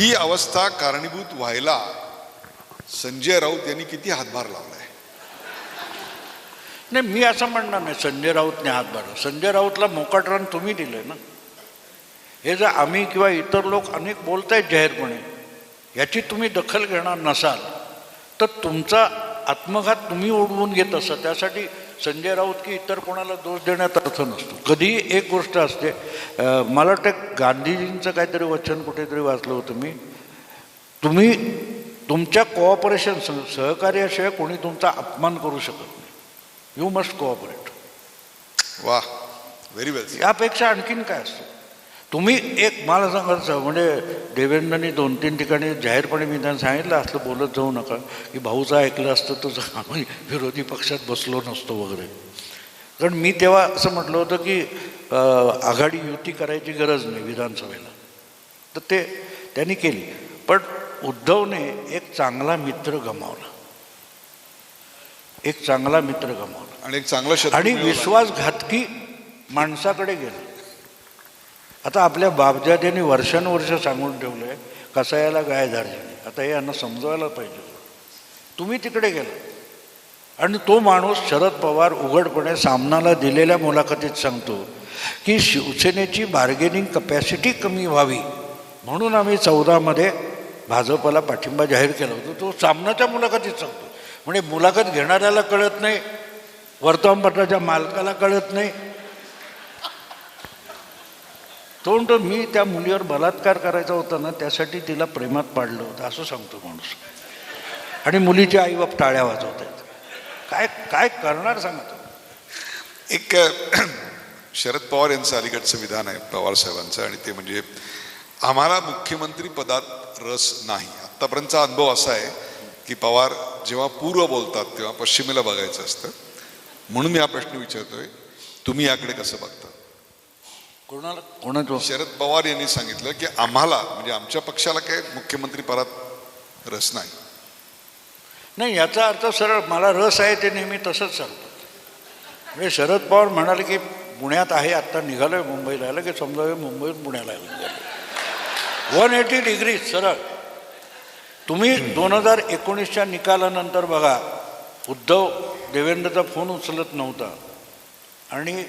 ही अवस्था कारणीभूत व्हायला संजय राऊत यांनी किती हातभार लावलाय? नाही मी असं म्हणणार नाही संजय राऊतने हातभार संजय राऊतला मोकाट रन तुम्ही दिले ना. हे जर आम्ही किंवा इतर लोक अनेक बोलतायत जाहीरपणे याची तुम्ही दखल घेणार नसाल तर तुमचा आत्मघात तुम्ही ओढवून घेत असा त्यासाठी संजय राऊत की इतर कोणाला दोष देण्यात अर्थ नसतो. कधी एक गोष्ट असते. मला वाटतं गांधीजींचं काहीतरी वचन कुठेतरी वाचलं होतं मी. तुम्ही तुमच्या कोऑपरेशन सहकार्याशिवाय कोणी तुमचा अपमान करू शकत नाही. यू मस्ट कोऑपरेट वा व्हेरी वेल यापेक्षा आणखीन काय असतं? तुम्ही एक मला सांगायचं म्हणजे देवेंद्रनी दोन तीन ठिकाणी जाहीरपणे मी त्यांना सांगितलं असलं बोलत जाऊ नका. की भाऊचं ऐकलं असतं तर आम्ही विरोधी पक्षात बसलो नसतो वगैरे. कारण मी तेव्हा असं म्हटलं होतं की आघाडी युती करायची गरज नाही विधानसभेला. तर ते त्यांनी केली. पण उद्धवने एक चांगला मित्र गमावला. एक चांगला मित्र गमावला. आणि एक चांगला आणि. विश्वासघातकी माणसाकडे गेला. आता आपल्या बापजाद्यांनी वर्षानुवर्ष सांगून ठेवलं आहे कसायाला गाय झाली आता हे यांना समजवायला पाहिजे. तुम्ही तिकडे गेला. आणि तो माणूस शरद पवार उघडपणे सामनाला दिलेल्या मुलाखतीत सांगतो की शिवसेनेची बार्गेनिंग कपॅसिटी कमी व्हावी म्हणून आम्ही चौदामध्ये भाजपला पाठिंबा जाहीर केला होता. तो सामनाच्या मुलाखतीत सांगतो. म्हणजे मुलाखत घेणाऱ्याला कळत नाही वर्तमानपत्राच्या मालकाला कळत नाही तो मी त्या मुलीवर बलात्कार करायचा होता ना त्यासाठी तिला प्रेमात पाडलं होतं असं सांगतो माणूस. आणि मुलीचे आईबाप टाळ्या वाजवत आहेत. काय काय करणार सांगतो एक शरद पवार यांचं अलीकडचं विधान आहे पवार साहेबांचं आणि ते म्हणजे आम्हाला मुख्यमंत्री पदात रस नाही. आत्तापर्यंतचा अनुभव असा आहे की पवार जेव्हा पूर्व बोलतात तेव्हा पश्चिमेला बघायचं असतं. म्हणून मी हा प्रश्न विचारतोय तुम्ही याकडे कसं बघता? कोणाला कोणाचं शरद पवार यांनी सांगितलं की आम्हाला म्हणजे आमच्या पक्षाला काय मुख्यमंत्री पदात रस नाही. नाही याचा अर्थ सरळ मला रस आहे ते नेहमी तसंच सांगतात म्हणजे शरद पवार म्हणाले की पुण्यात आहे आत्ता निघालोय मुंबईला आलं की समजा हे मुंबईहून पुण्याला वन एटी डिग्री सरळ. तुम्ही दोन हजार एकोणीसच्या निकालानंतर बघा उद्धव देवेंद्रचा फोन उचलत नव्हता. आणि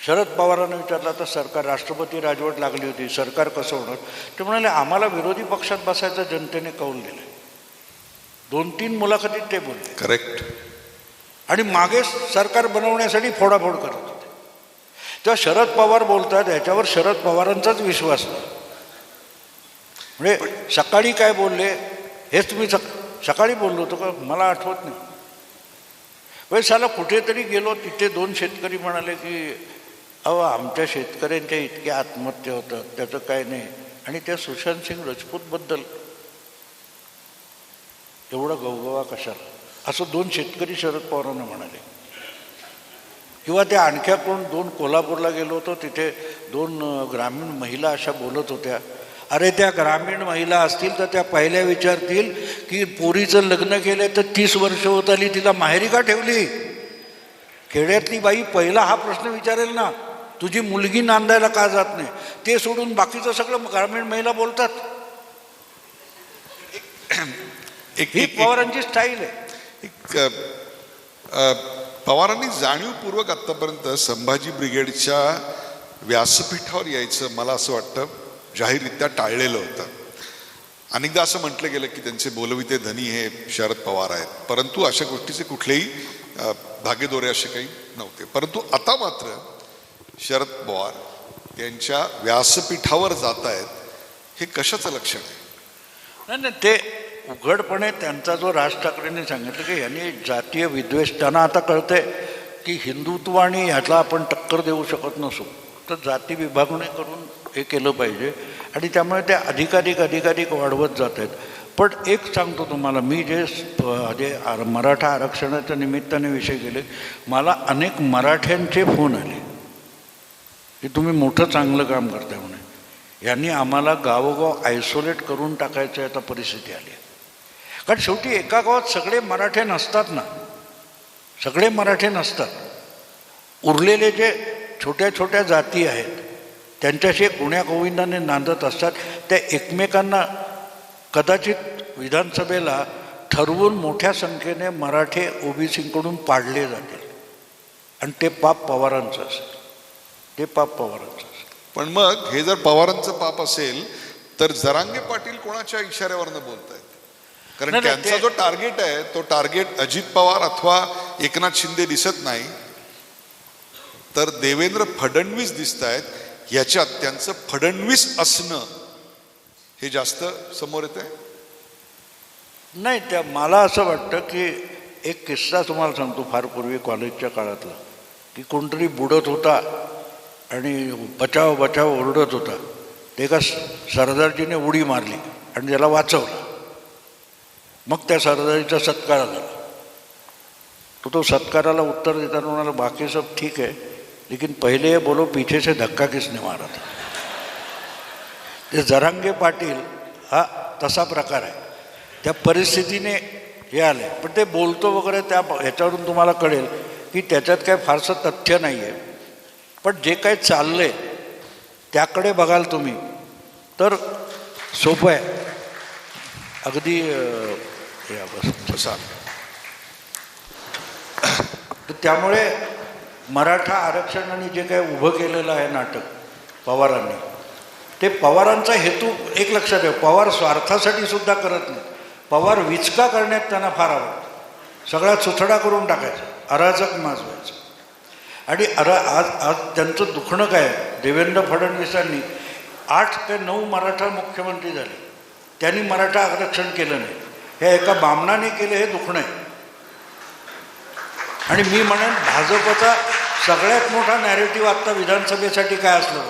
शरद पवारांना विचारलं तर सरकार राष्ट्रपती राजवट लागली होती सरकार कसं होणार? ते म्हणाले आम्हाला विरोधी पक्षात बसायचं जनतेने कौल दिलं दोन तीन मुलाखतीत ते बोलले. करेक्ट आणि मागे सरकार बनवण्यासाठी फोडाफोड करत होते. तेव्हा शरद पवार बोलतात याच्यावर शरद पवारांचाच विश्वास म्हणजे सकाळी काय बोलले हेच तुम्ही सक सकाळी बोललो होतो का मला आठवत नाही. म्हणजे साला कुठेतरी गेलो तिथे दोन शेतकरी म्हणाले की अहो आमच्या शेतकऱ्यांच्या इतक्या आत्महत्या होतात त्याचं काय नाही. आणि त्या सुशांत सिंग राजपूतबद्दल एवढा गवगवा कशाला? असं दोन शेतकरी शरद पवारांना म्हणाले. किंवा त्या आणख्या कोण दोन कोल्हापूरला गेलो होतो तिथे दोन ग्रामीण महिला अशा बोलत होत्या. अरे त्या ग्रामीण महिला असतील तर त्या पहिल्या विचारतील की पोरीचं लग्न केलं तर तीस वर्ष होत आली तिला माहेरी का ठेवली? खेड्यातली बाई पहिला हा प्रश्न विचारेल ना. तुझी मुलगी नांदायला का जात नाही? ते सोडून बाकीचं सगळं ग्रामीण महिला बोलतात. एक ही पवारांची स्टाईल आहे. एक पवारांनी जाणीवपूर्वक आत्तापर्यंत संभाजी ब्रिगेडच्या व्यासपीठावर यायचं मला असं वाटतं जाहीररित्या टाळलेलं होतं. अनेकदा असं म्हटलं गेलं की त्यांचे बोलविते धनी हे शरद पवार आहेत. परंतु अशा गोष्टीचे कुठलेही अ, धागेदोरे असे काही नव्हते. परंतु आता मात्र शरद पवार त्यांच्या व्यासपीठावर जात आहेत हे कशाचं लक्षण आहे? नाही नाही ते उघडपणे त्यांचा जो राज ठाकरेंनी सांगितलं की यांनी जातीय विद्वेष त्यांना आता कळते की हिंदुत्व आणि ह्याला आपण टक्कर देऊ शकत नसू. तर जाती विभागणी करून हे केलं पाहिजे आणि त्यामुळे ते अधिकाधिक अधिकाधिक वाढवत जात आहेत पण एक सांगतो तुम्हाला मी जे जे आर- मराठा आरक्षणाच्या निमित्ताने विषय केले मला अनेक मराठ्यांचे फोन आले. की तुम्ही मोठं चांगलं काम करताय म्हणे. यांनी आम्हाला गावोगाव आयसोलेट करून टाकायचं आता परिस्थिती आली आहे. कारण शेवटी एका गावात सगळे मराठे नसतात ना. सगळे मराठे नसतात. उरलेले जे छोट्या छोट्या जाती आहेत त्यांच्याशी गुण्या गोविंदाने नांदत असतात त्या एकमेकांना कदाचित विधानसभेला ठरवून मोठ्या संख्येने मराठे ओबीसीकडून पाडले जातील. आणि ते पाप पवारांचं असेल. ते पाप पवारांचं पण मग हे जर पवारांचं पाप असेल तर जरांगे पाटील कोणाच्या इशाऱ्यावरनं बोलतायत? कारण नाही, नाही, त्यांचा जो टार्गेट आहे तो टार्गेट अजित पवार अथवा एकनाथ शिंदे दिसत नाही. तर देवेंद्र फडणवीस दिसत आहेत याच्यात त्यांचं फडणवीस असणं हे जास्त समोर येत आहे नाही त्या मला असं वाटतं की एक किस्सा तुम्हाला सांगतो फार पूर्वी कॉलेजच्या काळातला की कोणतरी बुडत होता आणि बचाव बचाव ओरडत होता. ते एका सरदारजीने उडी मारली आणि त्याला वाचवलं. मग त्या सरदारीचा सत्कार झाला. तो तो सत्काराला उत्तर देताना म्हणाला बाकी सब ठीक आहे लेकिन पहिले बोलो पीछे से धक्का किसने मारा था? ते जरांगे पाटील हा तसा प्रकार आहे. त्या परिस्थितीने हे आले. पण ते बोलतो वगैरे त्या ह्याच्यावरून तुम्हाला कळेल की त्याच्यात काय फारसं तथ्य नाही आहे पण जे काही आहे त्याकडे बघाल तुम्ही. तर सोपं आहे. अगदी हे तर त्यामुळे मराठा आरक्षणाने जे काही उभं केलेलं आहे नाटक पवारांनी ते पवारांचा हेतू एक लक्षात ठेव. पवार स्वार्थासाठी सुद्धा करत नाही. पवार विचका करण्यात त्यांना फार आवडतं. सगळा चुथडा करून टाकायचा. अराजक माजवायचं. आणि अरे आज आज त्यांचं दुखणं काय? आहे? देवेंद्र फडणवीसांनी आठ ते नऊ मराठा मुख्यमंत्री झाले. त्यांनी मराठा आरक्षण केलं नाही. हे एका बामणाने केलं हे दुखणं आहे. आणि मी म्हणेन भाजपचा सगळ्यात मोठा नॅरेटिव्ह आत्ता विधानसभेसाठी काय असलं?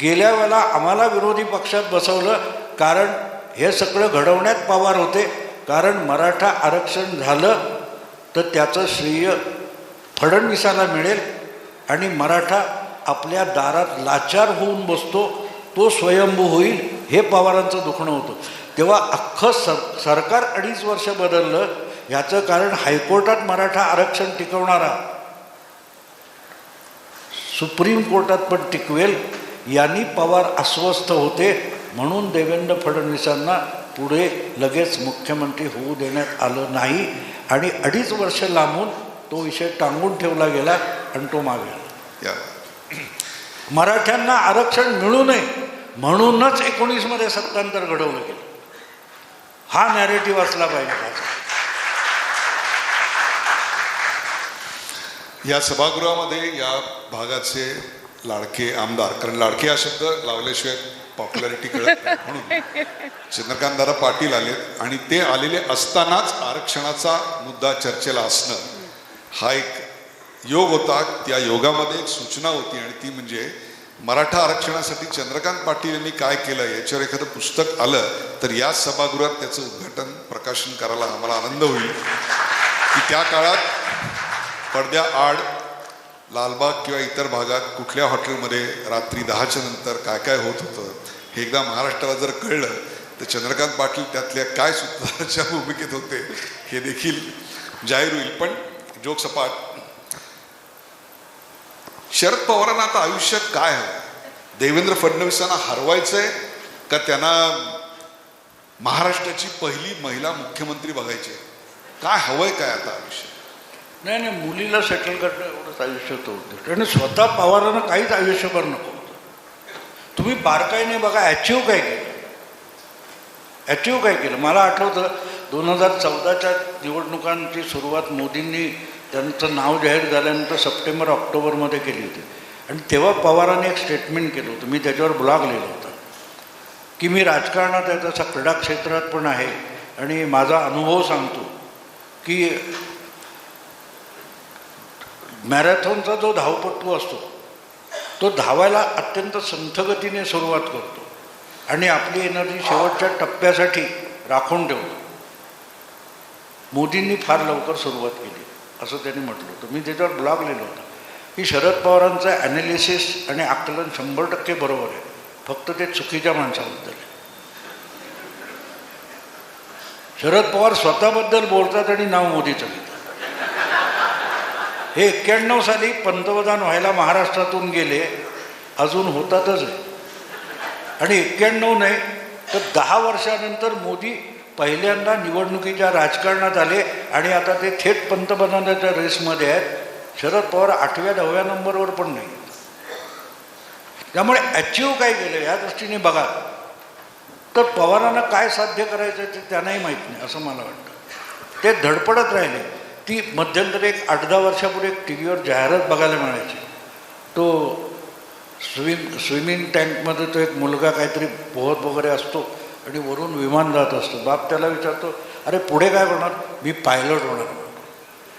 गेल्या वेळेला आम्हाला विरोधी पक्षात बसवलं कारण हे सगळं घडवण्यात पवार होते. कारण मराठा आरक्षण झालं तर त्याचं श्रेय फडणवीसाला मिळेल आणि मराठा आपल्या दारात लाचार होऊन बसतो तो स्वयंभू होईल हे पवारांचं दुखणं होतं. तेव्हा अख्खं सर सरकार अडीच वर्ष बदललं याचं कारण हायकोर्टात मराठा आरक्षण टिकवणारा सुप्रीम कोर्टात पण टिकवेल यांनी पवार अस्वस्थ होते म्हणून देवेंद्र फडणवीसांना पुढे लगेच मुख्यमंत्री होऊ देण्यात आलं नाही. आणि अडीच वर्ष लांबून तो विषय टांगून ठेवला गेला आणि तो मागे आला. या. मराठ्यांना आरक्षण मिळू नये म्हणूनच एकोणीसमध्ये सत्तांतर घडवलं गेलं. हा नॅरेटिव्ह असला पाहिजे. या सभागृहामध्ये या भागाचे लाडके आमदार कारण लाडके हा शब्द लावल्याशिवाय पॉप्युलॅरिटी कळत नाही. म्हणून चंद्रकांतदादा पाटील आलेत आणि ते आलेले असतानाच आरक्षणाचा मुद्दा चर्चेला असणं हा एक योग होता. त्या योगामध्ये एक सूचना होती आणि ती म्हणजे मराठा आरक्षणासाठी चंद्रकांत पाटील यांनी काय केलं याच्यावर एखादं पुस्तक आलं तर या सभागृहात त्याचं उद्घाटन प्रकाशन करायला आम्हाला आनंद होईल. की त्या काळात पडद्या आड लालबाग किंवा इतर भागात कुठल्या हॉटेलमध्ये रात्री दहाच्या नंतर काय काय होत होतं हे एकदा महाराष्ट्राला जर कळलं तर चंद्रकांत पाटील त्यातल्या काय सुधाराच्या भूमिकेत होते हे देखील जाहीर होईल. पण जोक सपाट शरद पवारांना आता आयुष्यात काय हवं? देवेंद्र फडणवीसांना हरवायचंय का त्यांना महाराष्ट्राची पहिली महिला मुख्यमंत्री बघायची? काय हवंय काय आता आयुष्य नाही नाही मुलीला सेटल करणं एवढंच आयुष्य तो आणि स्वतः पवारांना काहीच आयुष्यभर नको. होतं तुम्ही बारकाईने बघा अचीव काय केलं? अचीव काय केलं? मला आठवतं दोन हजार चौदाच्या निवडणुकांची सुरुवात मोदींनी त्यांचं नाव जाहीर झाल्यानंतर सप्टेंबर ऑक्टोबरमध्ये केली होती. आणि तेव्हा पवारांनी एक स्टेटमेंट केलं होतं. मी त्याच्यावर ब्लॉग लिहिलं होता. की मी राजकारणात आहे तसा क्रीडा क्षेत्रात पण आहे. आणि माझा अनुभव सांगतो की मॅरेथॉनचा जो धावपटू असतो तो धावायला अत्यंत संथगतीने सुरुवात करतो. आणि आपली एनर्जी शेवटच्या टप्प्यासाठी राखून ठेवतो. मोदींनी फार लवकर सुरुवात केली असं त्यांनी म्हटलं होतं. मी त्याच्यावर ब्लॉग लिहिलं होतं. की शरद पवारांचं ॲनालिसिस आणि आकलन शंभर टक्के बरोबर आहे. फक्त ते चुकीच्या माणसाबद्दल आहे. शरद पवार स्वतःबद्दल बोलतात आणि नाव मोदीचं घेतात. हे एक्क्याण्णव साली पंतप्रधान व्हायला महाराष्ट्रातून गेले अजून होतातच आहे आणि एक्क्याण्णव नाही तर दहा वर्षानंतर मोदी पहिल्यांदा निवडणुकीच्या राजकारणात आले आणि आता ते थेट पंतप्रधानाच्या रेसमध्ये आहेत. शरद पवार आठव्या दहाव्या नंबरवर पण नाही. त्यामुळे अचीव काय केलं या दृष्टीने बघा. तर पवारांना काय साध्य करायचं ते त्यांनाही माहीत नाही असं मला वाटतं. ते धडपडत राहिले. ती मध्यंतरी एक आठ दहा वर्षापूर्वी एक टी व्हीवर जाहिरात बघायला मिळायची. तो स्विम स्विमिंग टँकमध्ये तो एक मुलगा काहीतरी पोहत वगैरे असतो. आणि वरून विमान जात असतो. बाप त्याला विचारतो अरे पुढे काय होणार? मी पायलट होणार.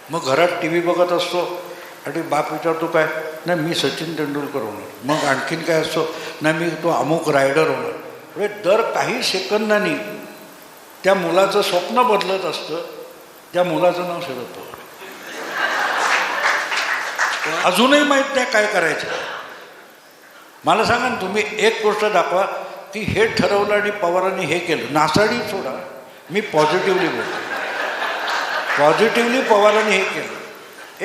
मग घरात टी व्ही बघत असतो आणि बाप विचारतो काय? नाही मी सचिन तेंडुलकर होणार. मग आणखीन काय असतो नाही मी तो अमुक रायडर होणार. म्हणजे दर काही सेकंदांनी त्या मुलाचं स्वप्न बदलत असतं. त्या मुलाचं नाव शरद पवार. अजूनही माहीत नाही काय करायचं. मला सांगा ना तुम्ही एक गोष्ट दाखवा. की हे ठरवलं आणि पवारांनी हे केलं. नासाडी सोडा. मी पॉझिटिव्हली बोलतो. पॉझिटिव्हली पवारांनी हे केलं.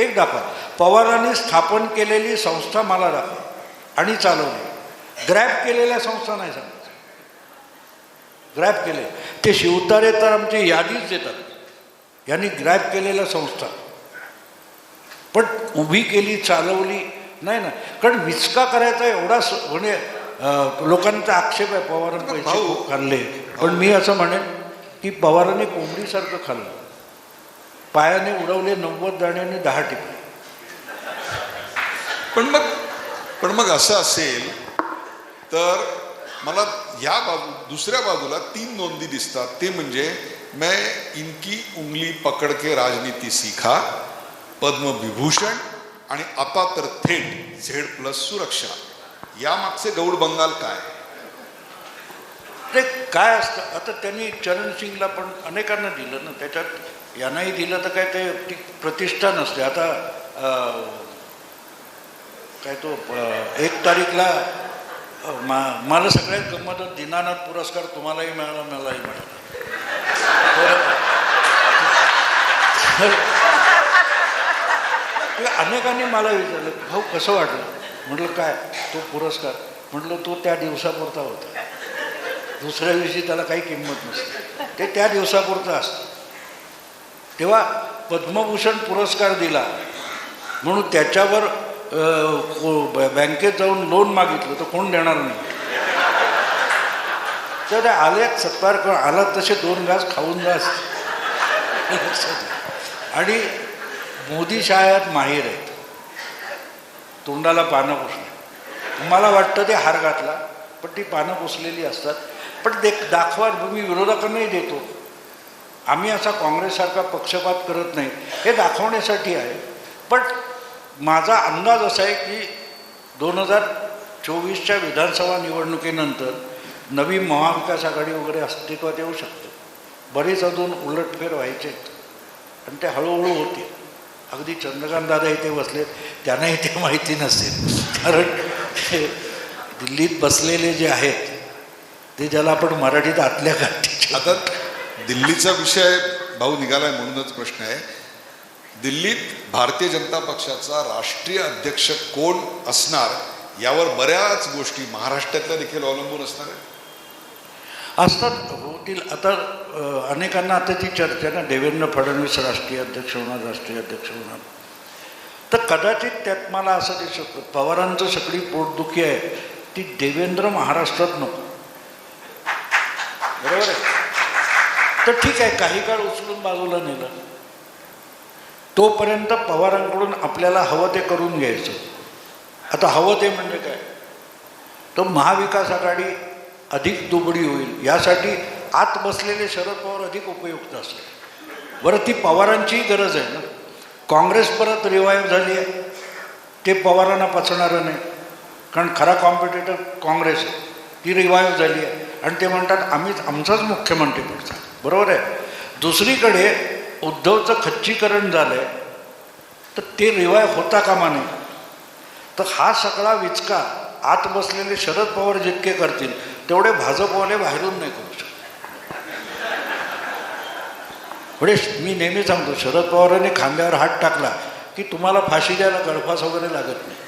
एक दाखवा. पवारांनी स्थापन केलेली संस्था मला दाखवा. आणि चालवली. ग्रॅप केलेल्या संस्था नाही सांगायचं. ग्रॅप केले. ते शिवतारे तर आमची यादीच देतात. यांनी ग्रॅप केलेल्या संस्था. पण उभी केली चालवली नाही ना. कारण विचका करायचा एवढा स- म्हणजे लोकांचा आक्षेप आहे पवारांनी पैसे खूप खाल्ले. पण मी असं म्हणेन की पवारांनी कोंबडीसारखं खाल्लं. पायाने उडवले नव्वद दाण्याने दहा टिपले पण मग पण मग असं असेल तर मला या बाजू दुसऱ्या बाजूला तीन नोंदी दिसतात. ते म्हणजे मैं इनकी उंगली पकड के राजनीती सीखा पद्मविभूषण आणि आता तर थेट झेड प्लस सुरक्षा. या मागचे गौड बंगाल काय ते काय असतं आता त्यांनी चरण सिंगला पण अनेकांना दिलं ना त्याच्यात यांनाही दिलं तर काय ते ती प्रतिष्ठा नसते आता काय तो एक तारीखला मा मला सगळ्यात गंमत दिनानाथ दीनानाथ पुरस्कार तुम्हालाही मिळाला मलाही मिळाला अनेकांनी मला विचारलं भाऊ कसं वाटलं म्हटलं काय? तो पुरस्कार. म्हटलं तो त्या दिवसापुरता होता. दुसऱ्या दिवशी त्याला काही किंमत नसते. ते त्या दिवसापुरतं असतं. तेव्हा पद्मभूषण पुरस्कार दिला. म्हणून त्याच्यावर बँकेत जाऊन लोन मागितलं तर कोण देणार नाही? तर ते आले सत्कार कर आलात तसे दोन घास खाऊन घास आणि मोदी शाळेत माहीर आहेत. तोंडाला पानं पुसणे मला वाटतं ते हार घातला पण ती पानं पुसलेली असतात. पण ते दाखवा मी विरोधकांनाही देतो. आम्ही असा काँग्रेससारखा पक्षपात करत नाही. हे दाखवण्यासाठी आहे. पण माझा अंदाज असा आहे की दोन हजार चोवीसच्या विधानसभा निवडणुकीनंतर नवी महाविकास आघाडी वगैरे अस्तित्वात येऊ शकते. बरेच अजून उलटफेर व्हायचे आहेत. आणि ते हळूहळू होते अगदी चंद्रकांत दादा इथे बसलेत त्यांनाही ते माहिती नसेल. कारण दिल्लीत बसलेले जे आहेत ते ज्याला आपण मराठीत आतल्या गाठी आता दिल्लीचा विषय भाऊ निघालाय म्हणूनच प्रश्न आहे. दिल्लीत भारतीय जनता पक्षाचा राष्ट्रीय अध्यक्ष कोण असणार यावर बऱ्याच गोष्टी महाराष्ट्रातल्या देखील अवलंबून असणार आहे असतात. होतील आता अनेकांना आता ती चर्चा आहे ना देवेंद्र फडणवीस राष्ट्रीय अध्यक्ष होणार राष्ट्रीय अध्यक्ष होणार. तर कदाचित त्यात मला असं दिसत पवारांचं सगळी पोटदुखी आहे. ती देवेंद्र महाराष्ट्रात नको. बरोबर आहे? तर ठीक आहे काही काळ उचलून बाजूला नेलं. तोपर्यंत पवारांकडून आपल्याला हवं ते करून घ्यायचं. आता हवं ते म्हणजे काय? तर महाविकास आघाडी अधिक दुबडी होईल. यासाठी आत बसलेले शरद पवार अधिक उपयुक्त असले. बरं ती पवारांचीही गरज आहे ना? काँग्रेस परत रिवाईव्ह झाली आहे. ते पवारांना पचणारं नाही. कारण खरा कॉम्पिटेटर काँग्रेस आहे. ती रिवाईव्ह झाली आहे. आणि ते म्हणतात आम्हीच आमचाच मुख्यमंत्री पडतात बरोबर आहे? दुसरीकडे उद्धवचं खच्चीकरण झालं आहे तर ते रिवाय होता कामा नये. तर हा सगळा विचका आत बसलेले शरद पवार जितके करतील तेवढे भाजपवाले बाहेरून नाही करू शकत. म्हणजे मी नेहमी सांगतो शरद पवारांनी खांद्यावर हात टाकला की तुम्हाला फाशी द्यायला गळफास वगैरे लागत नाही.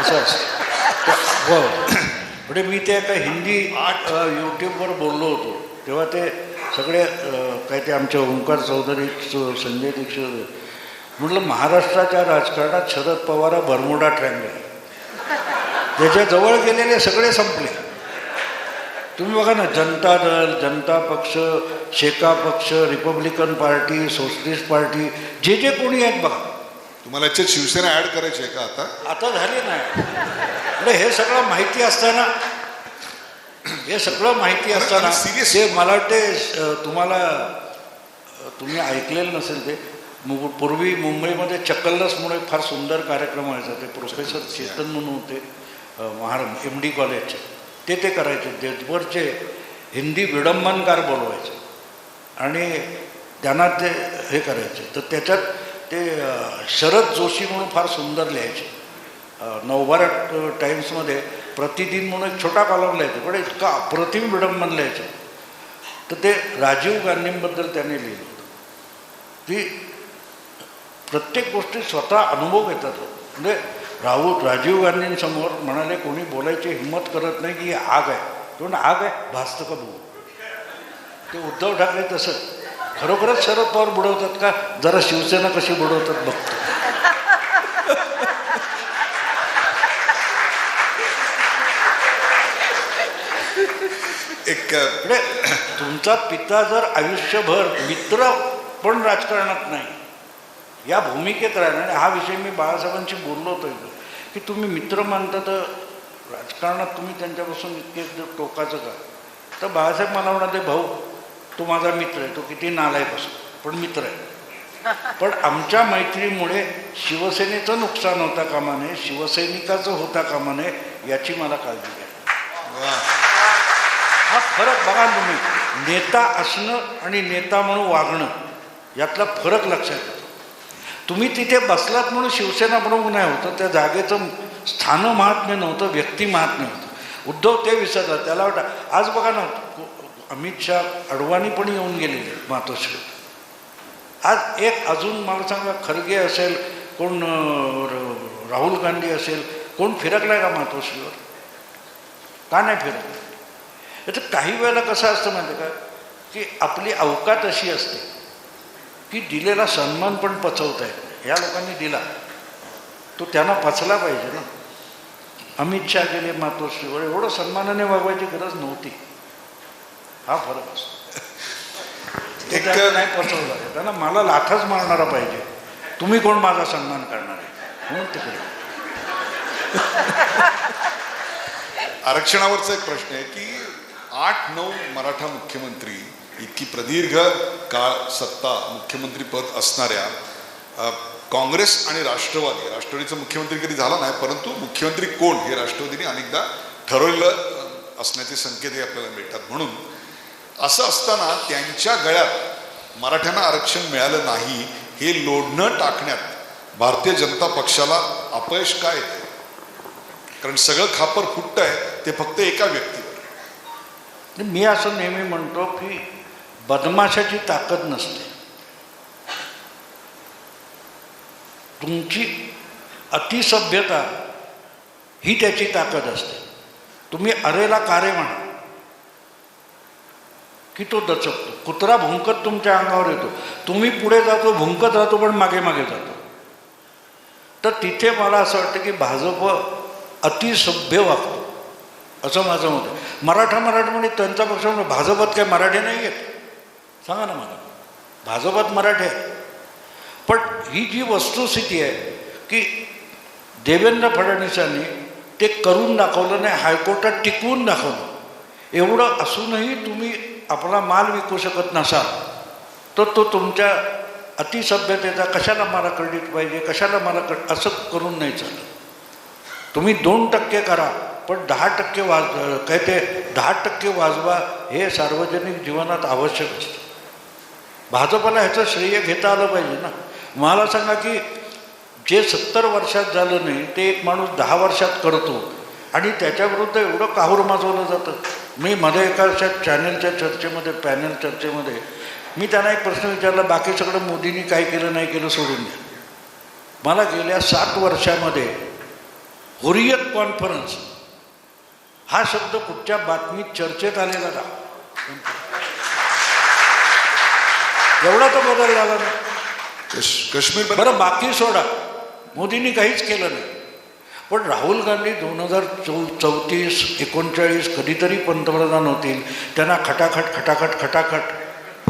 असं असतं. हो. म्हणजे मी ते एका हिंदी यूट्यूबवर बोललो होतो. तेव्हा ते सगळे काय ते आमचे ओंकार चौधरी संजय दीक्षित म्हटलं महाराष्ट्राच्या राजकारणात शरद पवार बरमुडा ट्रँगल त्याच्याजवळ गेलेले सगळे संपले. तुम्ही बघा ना जनता दल जनता पक्ष शेका पक्ष रिपब्लिकन पार्टी सोशलिस्ट पार्टी जे जे कोणी आहेत बघा. तुम्हाला याच्यात शिवसेना ऍड करायची आहे का आता? आता झाले नाही म्हणजे हे सगळं माहिती असताना हे सगळं माहिती असताना serious- ते मला वाटते तुम्हाला तुम्ही ऐकलेलं नसेल ते मु- पूर्वी मुंबईमध्ये चक्कलस म्हणून फार सुंदर कार्यक्रम व्हायचा ते प्रोफेसर चेतन म्हणून होते. अ, महार एम डी कॉलेजचे ते ते करायचे. देशभरचे हिंदी विडंबनकार बोलवायचे. आणि त्यांना ते हे करायचे. तर त्याच्यात ते शरद जोशी म्हणून फार सुंदर लिहायचे. नवभारत टाईम्समध्ये प्रतिदिन म्हणून एक छोटा कॉलम लिहायचा. पण इतका अप्रतिम विडंबन लिहायचे. तर ते राजीव गांधींबद्दल त्यांनी लिहिलं होतं. ती प्रत्येक गोष्टी स्वतः अनुभव घेतात. म्हणजे राहुल राजीव गांधींसमोर म्हणाले कोणी बोलायची हिंमत करत नाही की ही आग आहे. तो म्हणा, आग आहे? भासतं का बघू? ते उद्धव ठाकरे तसं. खरोखरच शरद पवार बुडवतात का? जरा शिवसेना कशी बुडवतात बघतो. एक तुमचा पिता जर आयुष्यभर मित्र पण राजकारणात नाही या भूमिकेत राहिला आणि हा विषय मी बाळासाहेबांशी बोललो होतो की तुम्ही मित्र मानता तर राजकारणात तुम्ही त्यांच्यापासून इतके जर टोकाचं का? तर बाळासाहेब मला म्हणाले भाऊ तो माझा मित्र आहे तो किती नालायक असो पण मित्र आहे. पण आमच्या मैत्रीमुळे शिवसेनेचं नुकसान होता कामा नये शिवसैनिकाचं होता कामा नये याची मला काळजी घ्या. हा फरक बघा तुम्ही. नेता असणं आणि नेता म्हणून वागणं यातला फरक लक्षात येतो तुम्ही तिथे बसलात म्हणून शिवसेना प्रमुख नाही होतं त्या जागेचं स्थान महात्म्य नव्हतं व्यक्ती महात्म्य होतं. उद्धव ते विसरतात त्याला वाटतं आज बघा ना अमित शहा अडवाणी पण येऊन गेलेले मातोश्रीत आज एक अजून मला सांगा खरगे असेल कोण र- राहुल गांधी असेल कोण फिरकलाय का मातोश्रीवर? का नाही फिरत तर काही वेळेला कसं असतं माहिती का? की आपली अवकात अशी असते. की दिलेला सन्मान पण पचवता नाही. ह्या लोकांनी दिला. तो त्यांना पचला पाहिजे ना. अमित शहा गेले मातोश्रीवर एवढं सन्मानाने वागवायची गरज नव्हती. हा फरक असतो. एक- नाही पचवलं. त्यांना मला लाथच मारणारा पाहिजे. तुम्ही कोण माझा सन्मान करणार? आहे म्हणून तिकडे? आरक्षणावरचा एक प्रश्न आहे की आठ नऊ मराठा मुख्यमंत्री इतकी प्रदीर्घ काळ सत्ता मुख्यमंत्री पद असणाऱ्या काँग्रेस आणि राष्ट्रवादी राष्ट्रवादीचा मुख्यमंत्री कधी झाला नाही परंतु मुख्यमंत्री कोण हे राष्ट्रवादीने अनेकदा ठरवलेलं असण्याचे संकेतही आपल्याला मिळतात. म्हणून असं असताना त्यांच्या गळ्यात मराठ्यांना आरक्षण मिळालं नाही हे लोढणं टाकण्यात भारतीय जनता पक्षाला अपयश काय येते कारण सगळं खापर फुटत आहे ते फक्त एका व्यक्तीवर. मी असं नेहमी म्हणतो की बदमाशाची ताकद नसते. तुमची अतिसभ्यता ही त्याची ताकद असते. तुम्ही अरेला कारे म्हणा की तो दचकतो. कुत्रा भुंकत तुमच्या अंगावर येतो. तुम्ही पुढे जातो भुंकत राहतो पण मागे मागे जातो. तर तिथे मला असं वाटतं की भाजप अतिसभ्य वागतो. असं माझं मत आहे. मराठा मराठा म्हणजे त्यांचा पक्ष म्हणून भाजपात काय मराठे नाही आहेत सांगा ना मला. भाजपात मराठे आहे पण ही जी वस्तुस्थिती आहे की देवेंद्र फडणवीसांनी ते करून दाखवलं नाही हायकोर्टात टिकवून दाखवलं. एवढं असूनही तुम्ही आपला माल विकू शकत नसाल तर तो तुमच्या अतिसभ्यतेचा कशाला मला क्रेडिट पाहिजे कशाला मला क्रेडिट असं करून नाही चालत. तुम्ही दोन टक्के करा पण दहा टक्के वाज काय ते दहा टक्के वाजवा हे सार्वजनिक जीवनात आवश्यक असतं. भाजपला ह्याचं श्रेय घेता आलं पाहिजे ना. मला सांगा की जे सत्तर वर्षात झालं नाही ते एक माणूस दहा वर्षात करतो. आणि त्याच्याविरुद्ध एवढं काहूर माजवलं जातं. मी मध्ये एका अशा चॅनलच्या चर्चेमध्ये पॅनल चर्चेमध्ये मी त्यांना एक प्रश्न विचारला बाकी सगळं मोदींनी काय केलं नाही केलं सोडून द्या. मला गेल्या सात वर्षामध्ये हुरियत कॉन्फरन्स हा शब्द कुठच्या बातमीत चर्चेत आलेला का एवढा तर बदल झाला ना. कश- काश्मीर बरं बाकी सोडा. मोदींनी काहीच केलं नाही. पण राहुल गांधी दोन हजार चौ चौतीस एकोणचाळीस कधीतरी पंतप्रधान होतील. त्यांना खटाखट खटाखट खटाखट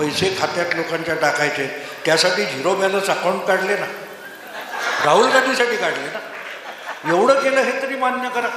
पैसे खात्यात लोकांच्या टाकायचे. त्यासाठी झिरो बॅलन्स अकाउंट काढले ना. राहुल गांधीसाठी काढले ना. एवढं केलं हे तरी मान्य करा.